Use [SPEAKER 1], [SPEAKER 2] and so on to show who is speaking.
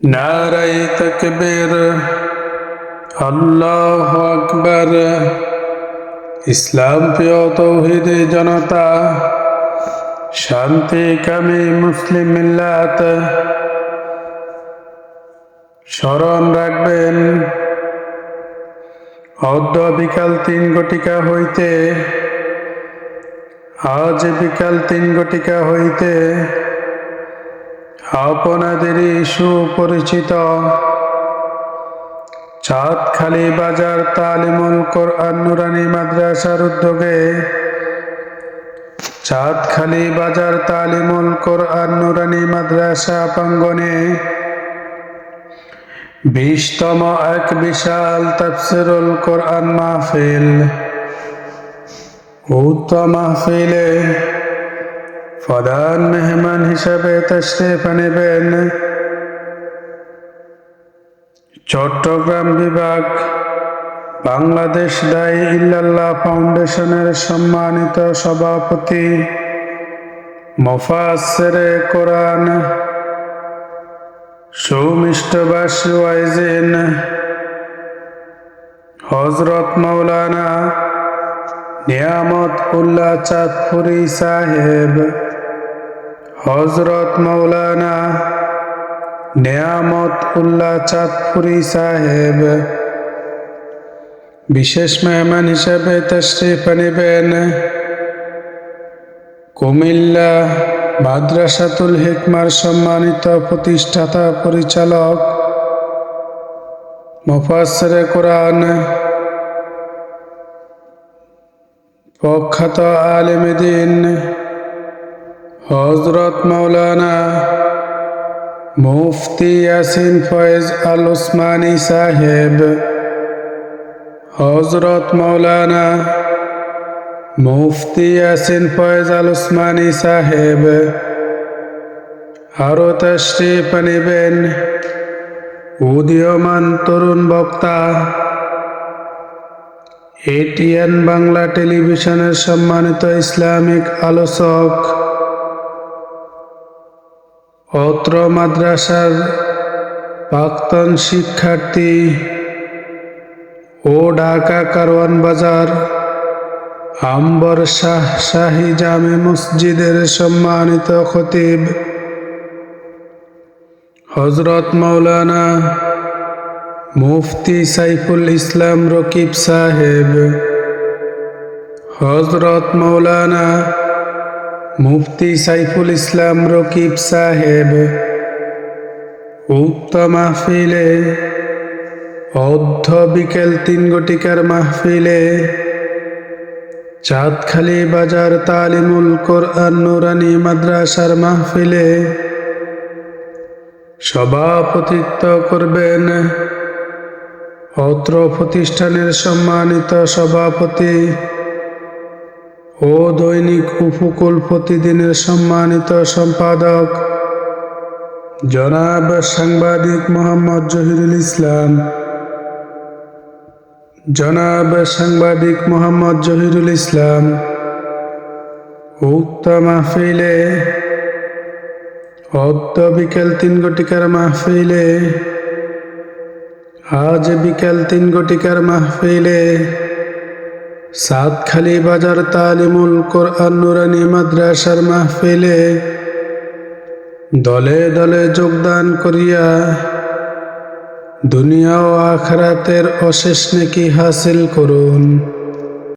[SPEAKER 1] নারাই তকবীর, আল্লাহ আকবর। ইসলাম প্রিয় তৌহিদে জনতা, শান্তি কামী মুসলিম মিল্লাত। স্মরণ রাখবেন, অদ্য বিকাল তিন ঘটিকা হইতে, আজ বিকাল তিন ঘটিকা হইতে আপনাদেরই সুপরিচিত। চাঁদখালি বাজার তালিমুল কোরআন নুরানি মাদ্রাসার উদ্যোগে চাঁদখালি বাজার তালিমুল কোরআন নুরানি মাদ্রাসা প্রাঙ্গনে বিশতম এক বিশাল তাফসিরুল কোরআন মাহফিল, উক্ত মাহফিলে প্রধান মেহমান হিসাবে তশরিফ নেবেন চট্টগ্রাম বিভাগ বাংলাদেশ দায়ী ইল্লাল্লাহ ফাউন্ডেশনের সম্মানিত সভাপতি মোফাসেরে কোরআন। সৌমিষ্টবাসী ওয়াইজিন হজরত মৌলানা নিয়ামত উল্লাহ চাঁদপুরি সাহেব। হজরত মৌলানা নিয়ামত উল্লাহ চাঁদপুরি সাহেব বিশেষ মেহমান হিসেবে তশরিফ নেবেন কুমিল্লা মাদ্রাসাতুল হিকমার সম্মানিত প্রতিষ্ঠাতা পরিচালক মুফাসসিরে কোরআন প্রখ্যাত আলেমদিন হজরত মৌলানা মুফতি ইয়াসিন ফয়েজ আল উসমানী সাহেব হজরত মৌলানা মুফতি ইয়াসিন ফয়েজ আল উসমানী সাহেব আরও তশরিফ নেবেন উদীয়মান তরুণ বক্তা এটিএন বাংলা টেলিভিশনের সম্মানিত ইসলামিক আলোচক অত্র মাদ্রাসার প্রাক্তন শিক্ষার্থী ও ঢাকা কারওয়ান বাজার আম্বর শাহ শাহী জামে মসজিদের সম্মানিত খতিব হজরত মৌলানা মুফতি সাইফুল ইসলাম রকিব সাহেব হজরত মৌলানা মুফতি সাইফুল ইসলাম রকিব সাহেব, উক্ত মাহফিলে অর্ধ বিকেল তিন গটিকার মাহফিলে চাঁদখালি বাজার তালিমুল কোরআন নুরানি মাদ্রাসার মাহফিলে সভাপতিত্ব করবেন অত্র প্রতিষ্ঠানের সম্মানিত সভাপতি ও দৈনিক উপকূল প্রতিদিনের সম্মানিত সম্পাদক, জনাব সাংবাদিক মোহাম্মদ জহিরুল ইসলাম। জনাব সাংবাদিক মোহাম্মদ জহিরুল ইসলাম, উক্ত মাহফিলে, অদ্য বিকেল তিন গটিকার মাহফিলে, আজ বিকেল তিন গটিকার মাহফিলে সাতখালি বাজার তালিমুল কোরআন নুরানি মাদ্রাসার মাহফিলে দলে দলে যোগদান করিয়া দুনিয়া ও আখরাতের অশেষ নেকি হাসিল করুন।